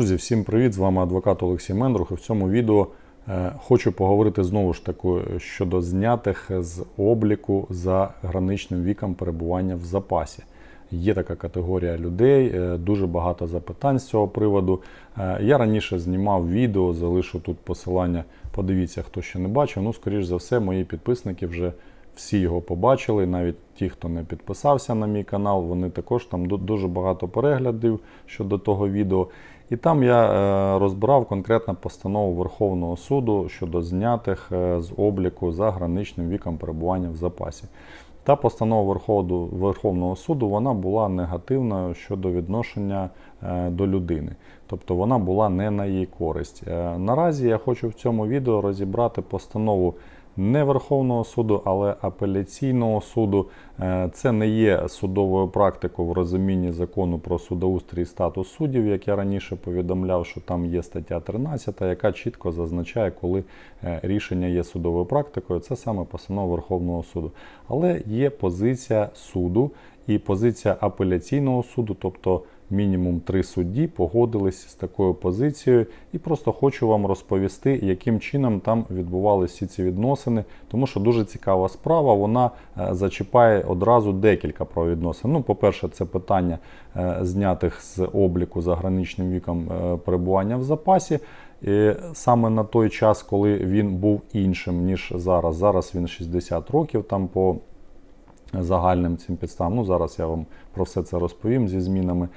Друзі, всім привіт! З вами адвокат Олексій Мендрух. І в цьому відео е, хочу поговорити знову ж таки щодо знятих з обліку за граничним віком перебування в запасі. Є така категорія людей, е, дуже багато запитань з цього приводу. Е, Я раніше знімав відео, залишу тут посилання. Подивіться, хто ще не бачив. Ну, скоріш за все, мої підписники вже всі його побачили. Навіть ті, хто не підписався на мій канал, вони також там дуже багато переглядів щодо того відео. І там я е, розбирав конкретно постанову Верховного суду щодо знятих е, з обліку за граничним віком перебування в запасі. Та постанова Верховного, суду вона була негативною щодо відношення е, до людини. Тобто вона була не на її користь. Наразі я хочу в цьому відео розібрати постанову не Верховного суду, але апеляційного суду. Е, Це не є судовою практикою в розумінні закону про судоустрій і статус суддів, як я раніше повідомляв, що там є стаття 13, яка чітко зазначає, коли е, рішення є судовою практикою. Це саме постанова Верховного суду. Але є позиція суду і позиція апеляційного суду, тобто мінімум три судді погодились з такою позицією, і просто хочу вам розповісти, яким чином там відбувалися всі ці відносини, тому що дуже цікава справа. Вона е, зачіпає одразу декілька правовідносин. Ну, по-перше, це питання е, знятих з обліку за граничним віком е, перебування в запасі. І саме на той час, коли він був іншим ніж зараз. Зараз він 60 років там по загальним цим підставам. Ну, зараз я вам про все це розповім зі змінами.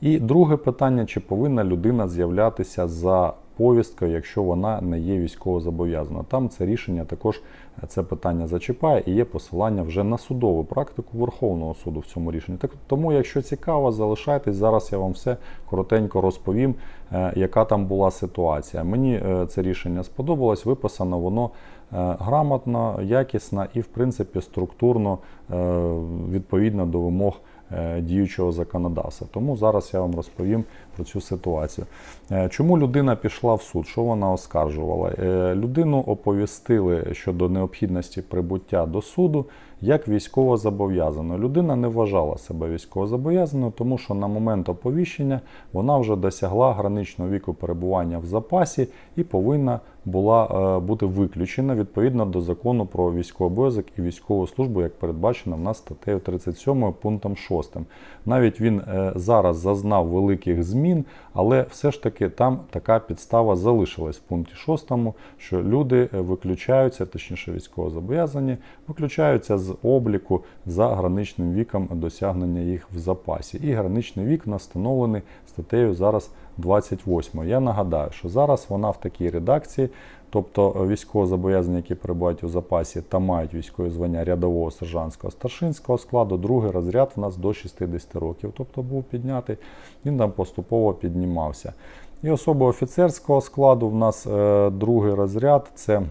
І друге питання: чи повинна людина з'являтися за повісткою, якщо вона не є військово зобов'язана? Там це рішення також це питання зачіпає і є посилання вже на судову практику Верховного суду в цьому рішенні. Так тому, якщо цікаво, залишайтесь. Зараз я вам все коротенько розповім, е, яка там була ситуація. Мені е, це рішення сподобалось, виписано воно е, грамотно, якісно і, в принципі, структурно е, відповідно до вимог е, діючого законодавства. Тому зараз я вам розповім про цю ситуацію. Е, Чому людина пішла в суд? Що вона оскаржувала? Е, Людину оповістили щодо необхідності прибуття до суду як військовозобов'язану. Людина не вважала себе військовозобов'язаною, тому що на момент оповіщення вона вже досягла граничного віку перебування в запасі і повинна була е, бути виключена відповідно до закону про військовий обов'язок і військову службу, як передбачено в нас статтею 37 пунктом 6. Навіть він е, зараз зазнав великих змін, але все ж таки там така підстава залишилась в пункті 6, що люди е, виключаються, точніше військовозобов'язані, виключаються з обліку за граничним віком досягнення їх в запасі. І граничний вік встановлений статтею зараз 28. Я нагадаю, що зараз вона в такій редакції, тобто військовозобов'язані, які перебувають у запасі та мають військові звання рядового сержантського старшинського складу, другий розряд в нас до 60 років, тобто був піднятий, він там поступово піднімався. І особи офіцерського складу в нас е, другий розряд це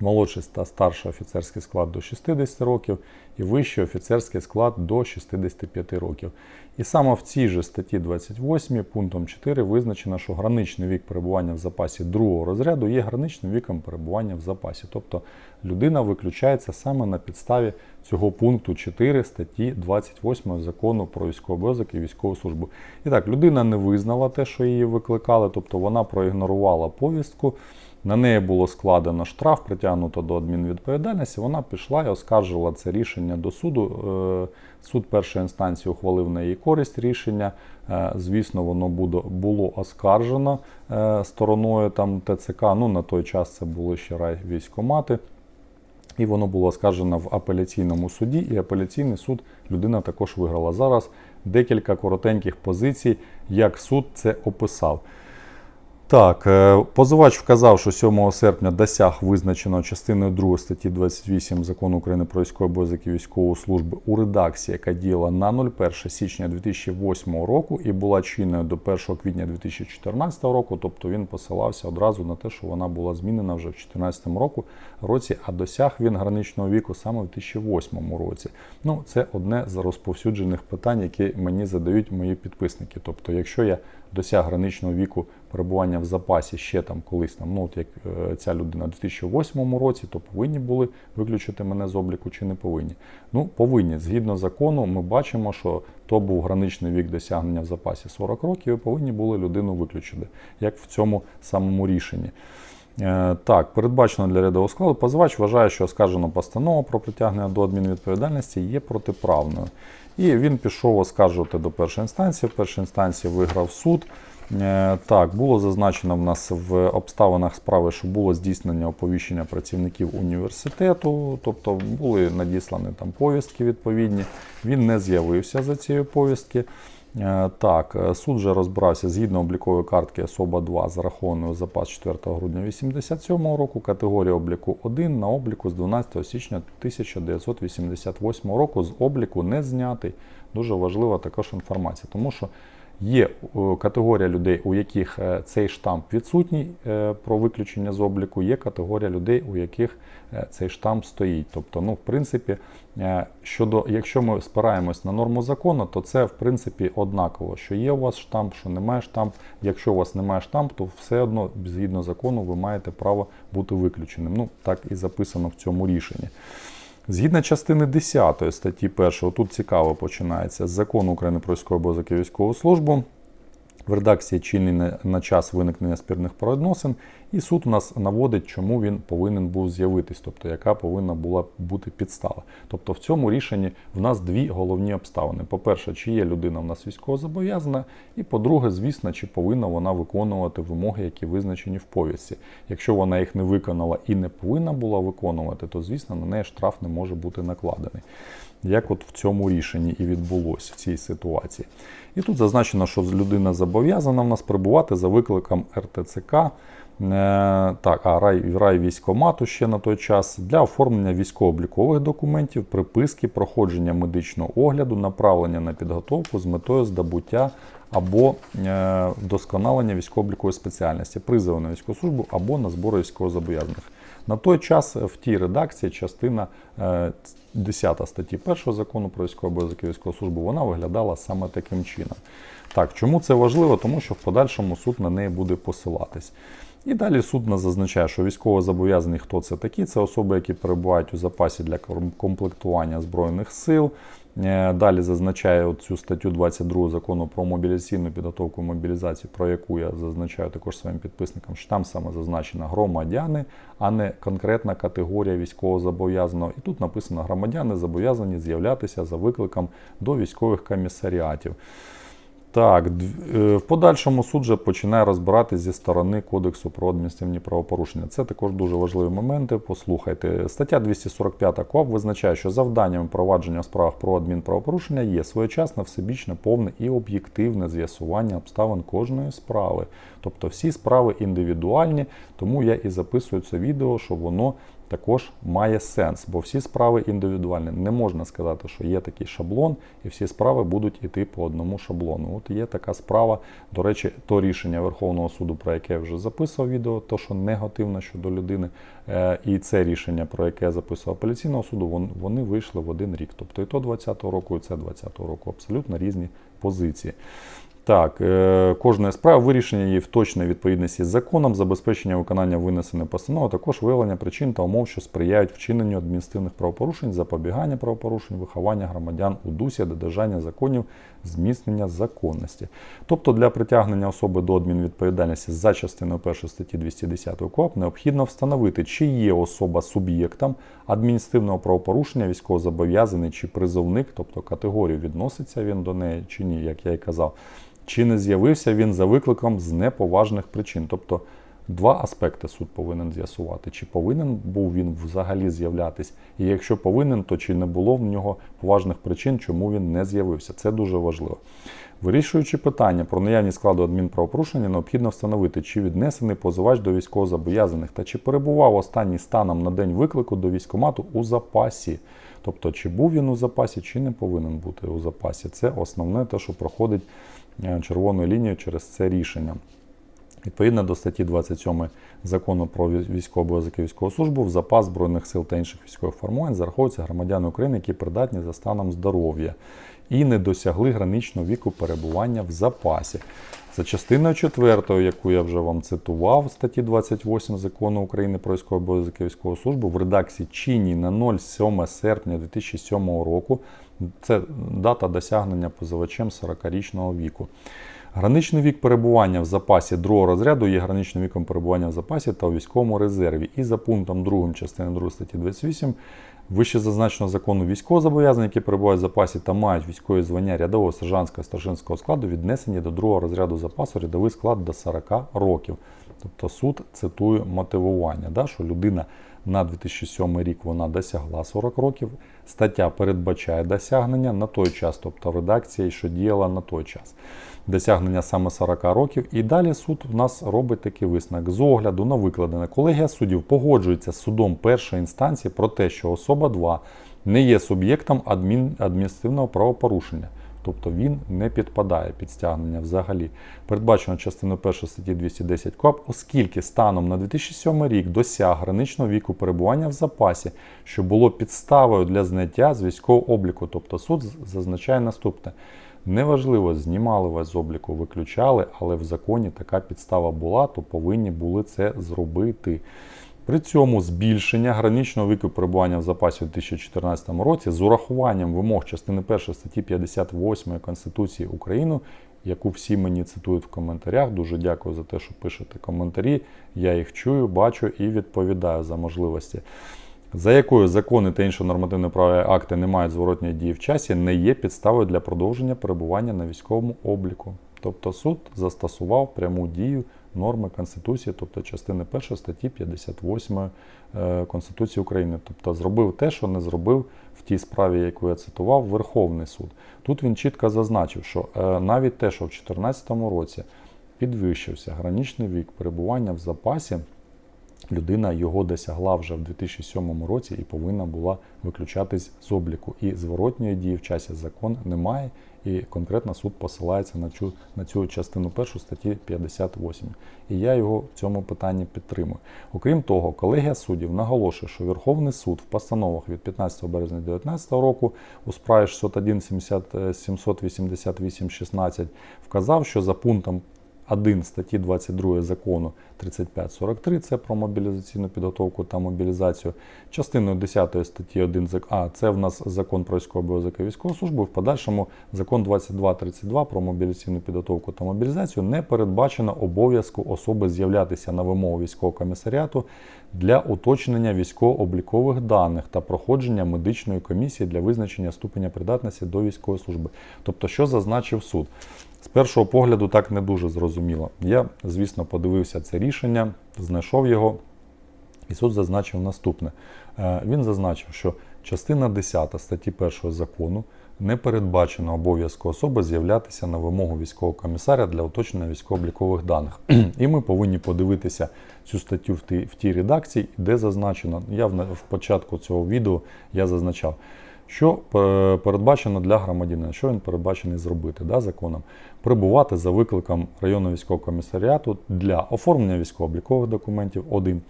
молодший та старший офіцерський склад до 60 років і вищий офіцерський склад до 65 років. І саме в цій же статті 28 пунктом 4 визначено, що граничний вік перебування в запасі другого розряду є граничним віком перебування в запасі. Тобто людина виключається саме на підставі цього пункту 4 статті 28 закону про військовий обов'язок і військову службу. І так, людина не визнала те, що її викликали, тобто вона проігнорувала повістку. На неї було складено штраф, притягнуто до адмінвідповідальності. Вона пішла і оскаржила це рішення до суду. Е, Суд першої інстанції ухвалив на її користь рішення. Е, Звісно, воно було оскаржено е, стороною там ТЦК. Ну на той час це були ще райвійськомати. І воно було оскаржено в апеляційному суді, і апеляційний суд людина також виграла. Зараз декілька коротеньких позицій, як суд це описав. Так, е, позивач вказав, що 7 серпня досяг визначеного частиною 2 статті 28 закону України про військовий обов'язок і військову службу у редакції, яка діяла на 01 січня 2008 року і була чинною до 1 квітня 2014 року. Тобто він посилався одразу на те, що вона була змінена вже в 2014 року, році, а досяг він граничного віку саме в 2008 році. Ну, це одне з розповсюджених питань, які мені задають мої підписники. Тобто, якщо я досяг граничного віку перебування в запасі ще там колись там, ну от як е, ця людина у 2008 році, то повинні були виключити мене з обліку чи не повинні? Ну, повинні. Згідно закону, ми бачимо, що то був граничний вік досягнення в запасі 40 років, і повинні були людину виключити, як в цьому самому рішенні. Е, Так, передбачено для рядового складу. Позивач вважає, що оскаржена постанова про притягнення до адмінвідповідальності є протиправною. І він пішов оскаржувати до першої інстанції. В першій інстанції виграв суд. Е, Так, було зазначено в нас в обставинах справи, що було здійснення оповіщення працівників університету, тобто були надіслані там повістки відповідні. Він не з'явився за цією повістки. Е, Так, е, суд вже розбирався згідно облікової картки особа 2 з у запас 4 грудня 1987 року, категорія обліку 1 на обліку з 12 січня 1988 року з обліку не знятий. Дуже важлива також інформація, тому що є е, категорія людей, у яких е, цей штамп відсутній е, про виключення з обліку, є категорія людей, у яких цей штамп стоїть. Тобто, ну, в принципі, щодо, якщо ми спираємось на норму закону, то це в принципі однаково, що є у вас штамп, що немає штамп. Якщо у вас немає штамп, то все одно згідно закону ви маєте право бути виключеним. Ну, так і записано в цьому рішенні. Згідно частини 10 статті 1, тут цікаво починається з закону України про військову і військову службу. В редакції чинний на, час виникнення спірних правовідносин, і суд у нас наводить, чому він повинен був з'явитись, тобто яка повинна була бути підстава. Тобто в цьому рішенні в нас дві головні обставини: по-перше, чи є людина в нас військовозобов'язана, і по-друге, звісно, чи повинна вона виконувати вимоги, які визначені в повістці. Якщо вона їх не виконала і не повинна була виконувати, то звісно на неї штраф не може бути накладений. Як от в цьому рішенні і відбулося в цій ситуації. І тут зазначено, що людина зобов'язана в нас прибувати за викликом РТЦК. е, Так, а рай, рай військомату ще на той час для оформлення військово-облікових документів, приписки, проходження медичного огляду, направлення на підготовку з метою здобуття або е, вдосконалення військово-облікової спеціальності, призову на військову службу або на збори військовозобов'язаних. На той час в тій редакції частина е, 10 статті 1 закону про військовий обов'язок і військову службу вона виглядала саме таким чином. Так, чому це важливо? Тому що в подальшому суд на неї буде посилатись. І далі суд нас зазначає, що військовозобов'язаний, хто це такі? Це особи, які перебувають у запасі для комплектування Збройних сил. Е, Далі зазначає цю статтю 22 закону про мобілізаційну підготовку і мобілізацію, про яку я зазначаю також своїм підписникам, що там саме зазначено громадяни, а не конкретна категорія військовозобов'язаного. І тут написано громадяни зобов'язані з'являтися за викликом до військових комісаріатів. Так, е, в подальшому суд же починає розбиратись зі сторони Кодексу про адміністративні правопорушення. Це також дуже важливі моменти. Послухайте. Стаття 245 КОАП визначає, що завданням провадження в справах про адмінправопорушення є своєчасне, всебічне, повне і об'єктивне з'ясування обставин кожної справи. Тобто всі справи індивідуальні, тому я і записую це відео, щоб воно також має сенс, бо всі справи індивідуальні. Не можна сказати, що є такий шаблон, і всі справи будуть йти по одному шаблону. От є така справа. До речі, то рішення Верховного суду, про яке я вже записував відео, то що негативно щодо людини, е, і це рішення, про яке я записував апеляційного суду, вони вийшли в один рік. Тобто і то 20-го року, і це 20-го року. Абсолютно різні позиції. Так, е, кожної справи вирішення її в точній відповідності з законом, забезпечення виконання винесеної постанови, також виявлення причин та умов, що сприяють вчиненню адміністративних правопорушень, запобігання правопорушень, виховання громадян у дусі додержання законів, зміцнення законності. Тобто для притягнення особи до адмінвідповідальності за частиною 1 статті 210 КОАП необхідно встановити, чи є особа суб'єктом адміністративного правопорушення, військовозобов'язаний чи призовник, тобто категорію відноситься він до неї чи ні, як я і казав. Чи не з'явився він за викликом з неповажних причин? Тобто два аспекти суд повинен з'ясувати. Чи повинен був він взагалі з'являтись? І якщо повинен, то чи не було в нього поважних причин, чому він не з'явився? Це дуже важливо. Вирішуючи питання про наявність складу адмінправопорушення, необхідно встановити, чи віднесений позивач до військовозобов'язаних та чи перебував останній станом на день виклику до військкомату у запасі. Тобто, чи був він у запасі, чи не повинен бути у запасі. Це основне те, що проходить червоною лінією через це рішення. Відповідно до статті 27 закону про вій- військовий обов'язок і військову службу, в запас збройних сил та інших військових формувань зараховуються громадяни України, які придатні за станом здоров'я і не досягли граничного віку перебування в запасі. За частиною 4, яку я вже вам цитував, статті 28 закону України про військовий обов'язок військову службу в редакції чинній на 07 серпня 2007 року. Це дата досягнення позивачем 40-річного віку. Граничний вік перебування в запасі другого розряду є граничним віком перебування в запасі та у військовому резерві. І за пунктом 2 частини 2 статті 28 вище зазначеного закону військовозобов'язані, які перебувають в запасі та мають військові звання рядового сержантського старшинського складу, віднесені до другого розряду запасу рядовий склад до 40 років. Тобто суд цитує мотивування, да, що людина на 2007 рік вона досягла 40 років. Стаття передбачає досягнення на той час, тобто редакція, що діяла на той час. Досягнення саме 40 років. І далі суд в нас робить такий висновок. З огляду на викладене, колегія суддів погоджується з судом першої інстанції про те, що особа 2 не є суб'єктом адмін... адміністративного правопорушення. Тобто він не підпадає під стягнення взагалі. Передбачено частиною 1 статті 210 КОАП, оскільки станом на 2007 рік досяг граничного віку перебування в запасі, що було підставою для зняття з військового обліку. Тобто суд зазначає наступне. Неважливо, знімали вас з обліку, виключали, але в законі така підстава була, то повинні були це зробити. При цьому збільшення граничного віку перебування в запасі у 2014 році з урахуванням вимог частини 1 статті 58 Конституції України, яку всі мені цитують в коментарях. Дуже дякую за те, що пишете коментарі. Я їх чую, бачу і відповідаю за можливості. За якою закони та інші нормативні правові акти не мають зворотньої дії в часі, не є підставою для продовження перебування на військовому обліку. Тобто суд застосував пряму дію норми Конституції, тобто частини 1 статті 58 е, Конституції України. Тобто зробив те, що не зробив в тій справі, яку я цитував, Верховний суд. Тут він чітко зазначив, що е, навіть те, що в 2014 році підвищився граничний вік перебування в запасі. Людина його досягла вже в 2007 році і повинна була виключатись з обліку. І зворотньої дії в часі закон немає, і конкретно суд посилається на цю, на цю частину першу статті 58. І я його в цьому питанні підтримую. Окрім того, колегія суддів наголошує, що Верховний суд в постановах від 15 березня 2019 року у справі 601 788 16 вказав, що за пунктом 1 статті 22 закону 3543 це про мобілізаційну підготовку та мобілізацію. Частиною 10 статті 1 а це в нас закон про військовий обов'язок і військову службу. В подальшому закон 2232 про мобілізаційну підготовку та мобілізацію не передбачено обов'язку особи з'являтися на вимогу військового комісаріату для уточнення військово-облікових даних та проходження медичної комісії для визначення ступеня придатності до військової служби. Тобто, що зазначив суд? З першого погляду так не дуже зрозуміло. Я, звісно, подивився це рішення, знайшов його, і суд зазначив наступне. Е, Він зазначив, що частина 10 статті 1 закону не передбачено обов'язку особи з'являтися на вимогу військового комісаря для уточнення військово-облікових даних. І ми повинні подивитися цю статтю в тій, в тій редакції, де зазначено, я в, в початку цього відео я зазначав. Що передбачено для громадянина, що він передбачений зробити да, законом? Прибувати за викликом районного військового комісаріату для оформлення військово-облікових документів 1,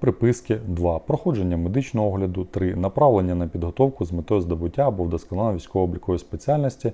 приписки 2, проходження медичного огляду 3, направлення на підготовку з метою здобуття або вдосконалення військово-облікової спеціальності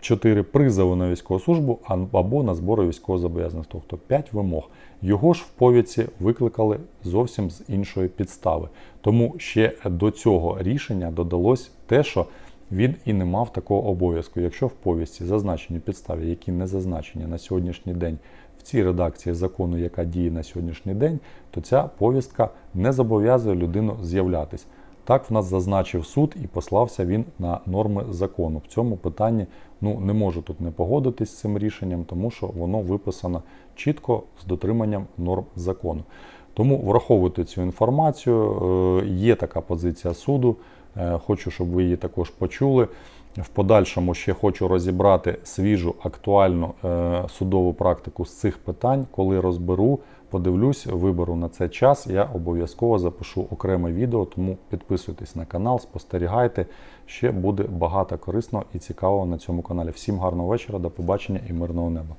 4 призову на військову службу або на збори військовозобов'язаних, тобто 5 вимог. Його ж в повідці викликали зовсім з іншої підстави. Тому ще до цього рішення додалось те, що він і не мав такого обов'язку. Якщо в повісті зазначені підстави, які не зазначені на сьогоднішній день в цій редакції закону, яка діє на сьогоднішній день, то ця повістка не зобов'язує людину з'являтись. Так в нас зазначив суд і послався він на норми закону. В цьому питанні ну, не можу тут не погодитись з цим рішенням, тому що воно виписано чітко з дотриманням норм закону. Тому враховуйте цю інформацію. Е, Є така позиція суду. Е, Хочу, щоб ви її також почули. В подальшому ще хочу розібрати свіжу актуальну е, судову практику з цих питань, коли розберу, подивлюсь, виберу на це час. Я обов'язково запишу окреме відео, тому підписуйтесь на канал, спостерігайте. Ще буде багато корисного і цікавого на цьому каналі. Всім гарного вечора, до побачення і мирного неба.